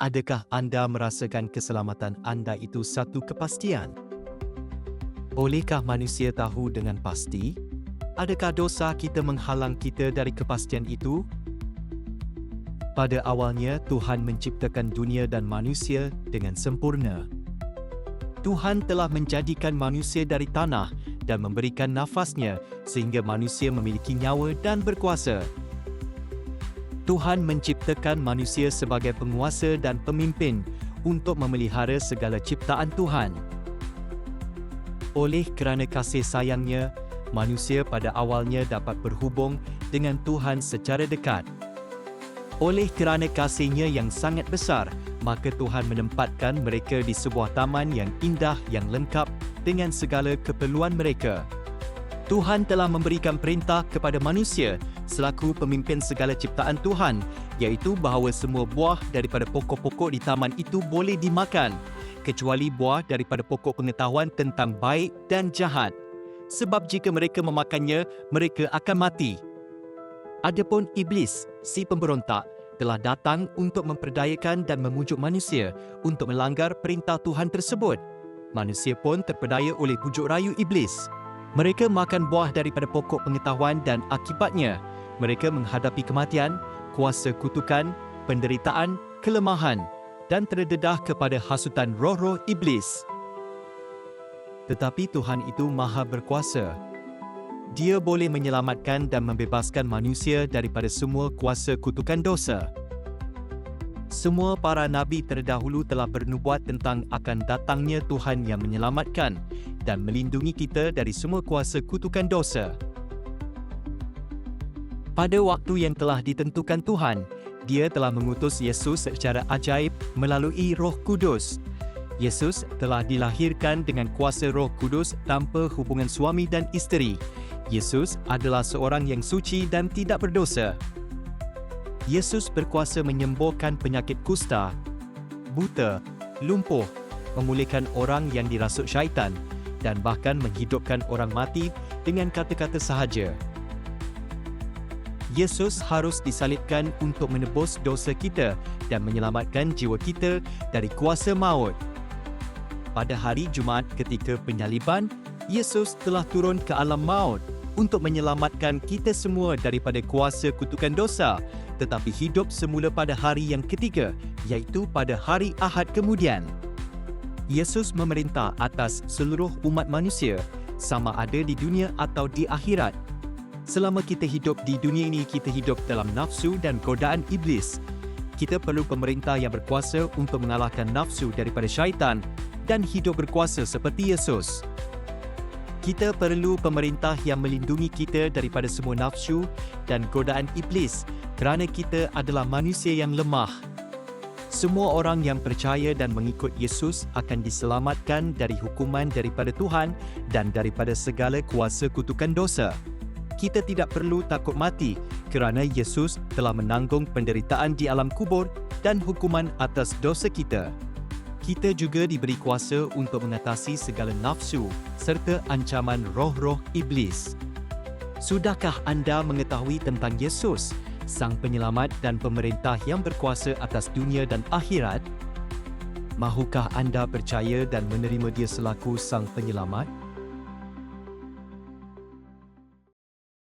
Adakah anda merasakan keselamatan anda itu satu kepastian? Bolehkah manusia tahu dengan pasti? Adakah dosa kita menghalang kita dari kepastian itu? Pada awalnya, Tuhan menciptakan dunia dan manusia dengan sempurna. Tuhan telah menjadikan manusia dari tanah dan memberikan nafasnya sehingga manusia memiliki nyawa dan berkuasa. Tuhan menciptakan manusia sebagai penguasa dan pemimpin untuk memelihara segala ciptaan Tuhan. Oleh kerana kasih sayangnya, manusia pada awalnya dapat berhubung dengan Tuhan secara dekat. Oleh kerana kasihnya yang sangat besar, maka Tuhan menempatkan mereka di sebuah taman yang indah yang lengkap dengan segala keperluan mereka. Tuhan telah memberikan perintah kepada manusia selaku pemimpin segala ciptaan Tuhan, iaitu bahawa semua buah daripada pokok-pokok di taman itu boleh dimakan, kecuali buah daripada pokok pengetahuan tentang baik dan jahat. Sebab jika mereka memakannya, mereka akan mati. Adapun iblis, si pemberontak, telah datang untuk memperdayakan dan memujuk manusia untuk melanggar perintah Tuhan tersebut. Manusia pun terpedaya oleh bujuk rayu iblis. Mereka makan buah daripada pokok pengetahuan dan akibatnya mereka menghadapi kematian, kuasa kutukan, penderitaan, kelemahan dan terdedah kepada hasutan roh-roh iblis. Tetapi Tuhan itu maha berkuasa. Dia boleh menyelamatkan dan membebaskan manusia daripada semua kuasa kutukan dosa. Semua para nabi terdahulu telah bernubuat tentang akan datangnya Tuhan yang menyelamatkan dan melindungi kita dari semua kuasa kutukan dosa. Pada waktu yang telah ditentukan Tuhan, Dia telah mengutus Yesus secara ajaib melalui Roh Kudus. Yesus telah dilahirkan dengan kuasa Roh Kudus tanpa hubungan suami dan isteri. Yesus adalah seorang yang suci dan tidak berdosa. Yesus berkuasa menyembuhkan penyakit kusta, buta, lumpuh, memulihkan orang yang dirasuk syaitan dan bahkan menghidupkan orang mati dengan kata-kata sahaja. Yesus harus disalibkan untuk menebus dosa kita dan menyelamatkan jiwa kita dari kuasa maut. Pada hari Jumaat ketika penyaliban, Yesus telah turun ke alam maut untuk menyelamatkan kita semua daripada kuasa kutukan dosa tetapi hidup semula pada hari yang ketiga, iaitu pada hari Ahad kemudian. Yesus memerintah atas seluruh umat manusia, sama ada di dunia atau di akhirat. Selama kita hidup di dunia ini, kita hidup dalam nafsu dan godaan iblis. Kita perlu pemerintah yang berkuasa untuk mengalahkan nafsu daripada syaitan dan hidup berkuasa seperti Yesus. Kita perlu pemerintah yang melindungi kita daripada semua nafsu dan godaan iblis kerana kita adalah manusia yang lemah. Semua orang yang percaya dan mengikut Yesus akan diselamatkan dari hukuman daripada Tuhan dan daripada segala kuasa kutukan dosa. Kita tidak perlu takut mati kerana Yesus telah menanggung penderitaan di alam kubur dan hukuman atas dosa kita. Kita juga diberi kuasa untuk mengatasi segala nafsu serta ancaman roh-roh iblis. Sudahkah anda mengetahui tentang Yesus? Sang Penyelamat dan Pemerintah yang berkuasa atas dunia dan akhirat? Mahukah anda percaya dan menerima dia selaku Sang Penyelamat?